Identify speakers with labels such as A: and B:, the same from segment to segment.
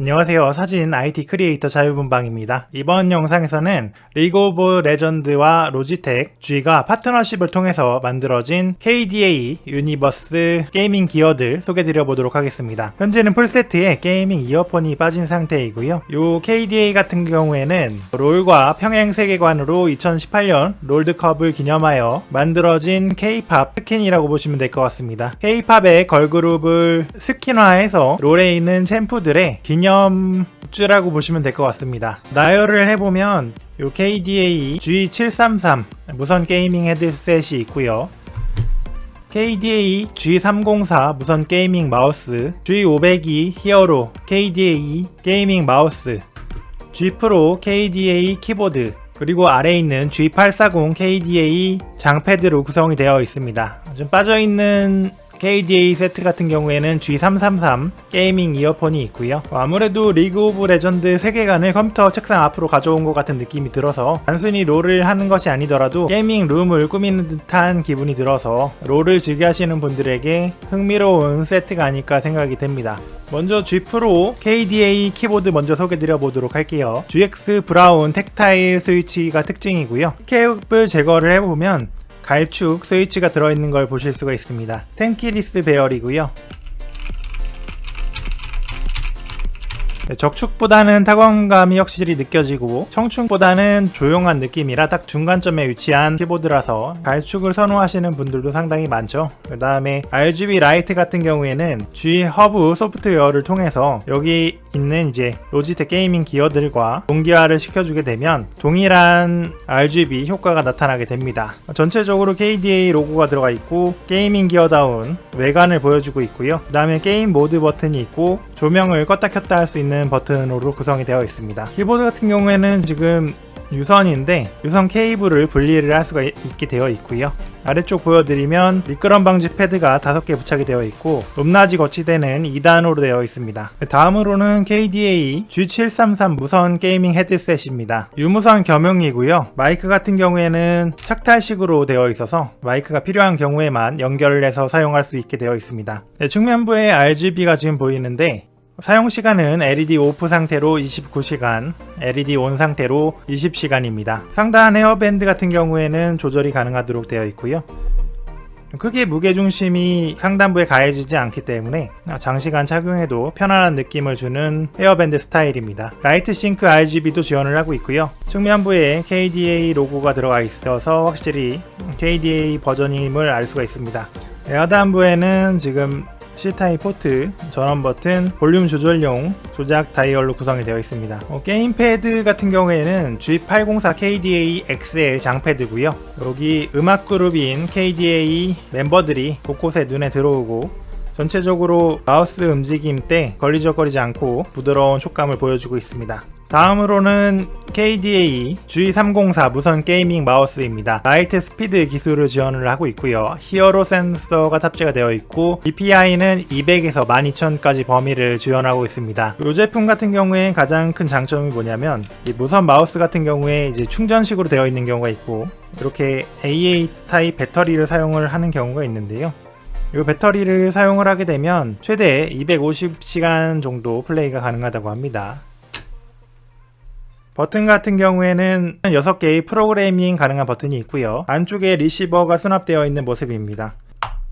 A: 안녕하세요. 사진 IT 크리에이터 자유분방입니다. 이번 영상에서는 리그 오브 레전드와 로지텍, G가 파트너십을 통해서 만들어진 KDA 유니버스 게이밍 기어들 소개드려 보도록 하겠습니다. 현재는 풀세트에 게이밍 이어폰이 빠진 상태이고요. 요 KDA 같은 경우에는 롤과 평행 세계관으로 2018년 롤드컵을 기념하여 만들어진 K-팝 스킨이라고 보시면 될 것 같습니다. K-팝의 걸그룹을 스킨화해서 롤에 있는 챔프들의 기념 굿즈라고 보시면 될 것 같습니다. 나열을 해보면 요 KDA G733 무선 게이밍 헤드셋이 있고요. KDA G304 무선 게이밍 마우스, G502 히어로 KDA 게이밍 마우스, G 프로 KDA 키보드, 그리고 아래에 있는 G840 KDA 장패드로 구성이 되어 있습니다. 좀 빠져있는 KDA 세트 같은 경우에는 G333 게이밍 이어폰이 있고요. 어, 아무래도 리그 오브 레전드 세계관을 컴퓨터 책상 앞으로 가져온 것 같은 느낌이 들어서 단순히 롤을 하는 것이 아니더라도 게이밍 룸을 꾸미는 듯한 기분이 들어서 롤을 즐겨하시는 분들에게 흥미로운 세트가 아닐까 생각이 됩니다. 먼저 G 프로 KDA 키보드 먼저 소개드려 보도록 할게요. GX 브라운 텍타일 스위치가 특징이고요. 케이블 제거를 해보면 갈축 스위치가 들어있는 걸 보실 수가 있습니다. 텐키리스 배열이고요. 네, 적축보다는 타건감이 확실히 느껴지고 청축보다는 조용한 느낌이라 딱 중간점에 위치한 키보드라서 갈축을 선호하시는 분들도 상당히 많죠. 그 다음에 RGB 라이트 같은 경우에는 G 허브 소프트웨어를 통해서 여기 있는 이제 로지텍 게이밍 기어들과 동기화를 시켜주게 되면 동일한 RGB 효과가 나타나게 됩니다. 전체적으로 KDA 로고가 들어가 있고 게이밍 기어다운 외관을 보여주고 있고요. 그 다음에 게임 모드 버튼이 있고 조명을 껐다 켰다 할 수 있는 버튼으로 구성이 되어 있습니다. 키보드 같은 경우에는 지금 유선인데 유선 케이블을 분리를 할 수가 있게 되어 있고요. 아래쪽 보여드리면 미끄럼 방지 패드가 5개 부착이 되어 있고 높낮이 거치대는 2단으로 되어 있습니다. 다음으로는 KDA G733 무선 게이밍 헤드셋입니다. 유무선 겸용이고요. 마이크 같은 경우에는 착탈식으로 되어 있어서 마이크가 필요한 경우에만 연결을 해서 사용할 수 있게 되어 있습니다. 네, 측면부에 RGB가 지금 보이는데 사용 시간은 LED 오프 상태로 29시간, LED 온 상태로 20시간입니다. 상단 헤어밴드 같은 경우에는 조절이 가능하도록 되어 있고요. 크게 무게중심이 상단부에 가해지지 않기 때문에 장시간 착용해도 편안한 느낌을 주는 헤어밴드 스타일입니다. 라이트 싱크 RGB도 지원을 하고 있고요. 측면부에 KDA 로고가 들어가 있어서 확실히 KDA 버전임을 알 수가 있습니다. 에어단부에는 지금 C타입 포트, 전원 버튼, 볼륨 조절용 조작 다이얼로 구성이 되어 있습니다. 어, 게임 패드 같은 경우에는 G804 KDA XL 장패드고요. 여기 음악 그룹인 KDA 멤버들이 곳곳에 눈에 들어오고 전체적으로 마우스 움직임 때 걸리적거리지 않고 부드러운 촉감을 보여주고 있습니다. 다음으로는 KDA G304 무선 게이밍 마우스입니다. 라이트 스피드 기술을 지원을 하고 있고요. 히어로 센서가 탑재가 되어 있고 DPI는 200에서 12000까지 범위를 지원하고 있습니다. 이 제품 같은 경우에 가장 큰 장점이 뭐냐면 이 무선 마우스 같은 경우에 이제 충전식으로 되어 있는 경우가 있고 이렇게 AA 타입 배터리를 사용을 하는 경우가 있는데요. 이 배터리를 사용을 하게 되면 최대 250시간 정도 플레이가 가능하다고 합니다. 버튼 같은 경우에는 6개의 프로그래밍 가능한 버튼이 있고요. 안쪽에 리시버가 수납되어 있는 모습입니다.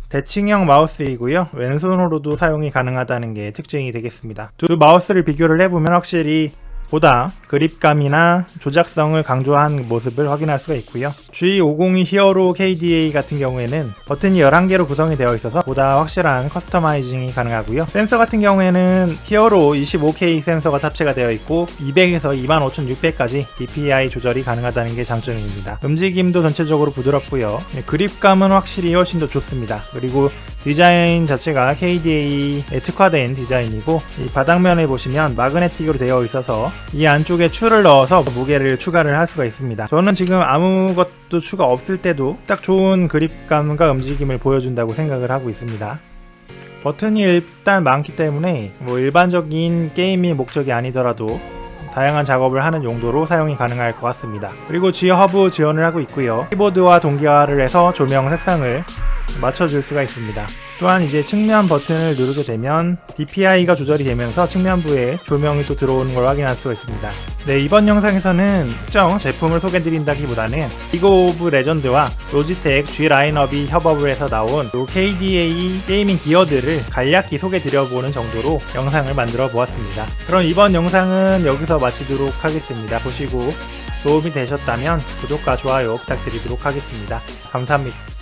A: 대칭형 마우스이고요. 왼손으로도 사용이 가능하다는 게 특징이 되겠습니다. 두 마우스를 비교를 해보면 확실히 보다 그립감이나 조작성을 강조한 모습을 확인할 수가 있고요. G502 히어로 KDA 같은 경우에는 버튼이 11개로 구성이 되어 있어서 보다 확실한 커스터마이징이 가능하고요. 센서 같은 경우에는 히어로 25K 센서가 탑재가 되어 있고 200에서 25600까지 DPI 조절이 가능하다는 게 장점입니다. 움직임도 전체적으로 부드럽고요. 네, 그립감은 확실히 훨씬 더 좋습니다. 그리고 디자인 자체가 KDA에 특화된 디자인이고 이 바닥면에 보시면 마그네틱으로 되어 있어서 이 안 쪽에 추를 넣어서 무게를 추가를 할 수가 있습니다. 저는 지금 아무것도 추가 없을 때도 딱 좋은 그립감과 움직임을 보여준다고 생각을 하고 있습니다. 버튼이 일단 많기 때문에 뭐 일반적인 게임이 목적이 아니더라도 다양한 작업을 하는 용도로 사용이 가능할 것 같습니다. 그리고 G 허브 지원을 하고 있고요. 키보드와 동기화를 해서 조명 색상을 맞춰줄 수가 있습니다. 또한 이제 측면 버튼을 누르게 되면 DPI가 조절이 되면서 측면부에 조명이 또 들어오는 걸 확인할 수가 있습니다. 네, 이번 영상에서는 특정 제품을 소개드린다기보다는 리그 오브 레전드와 로지텍 G 라인업이 협업을 해서 나온 요 KDA 게이밍 기어들을 간략히 소개드려보는 정도로 영상을 만들어 보았습니다. 그럼 이번 영상은 여기서 마치도록 하겠습니다. 보시고 도움이 되셨다면 구독과 좋아요 부탁드리도록 하겠습니다. 감사합니다.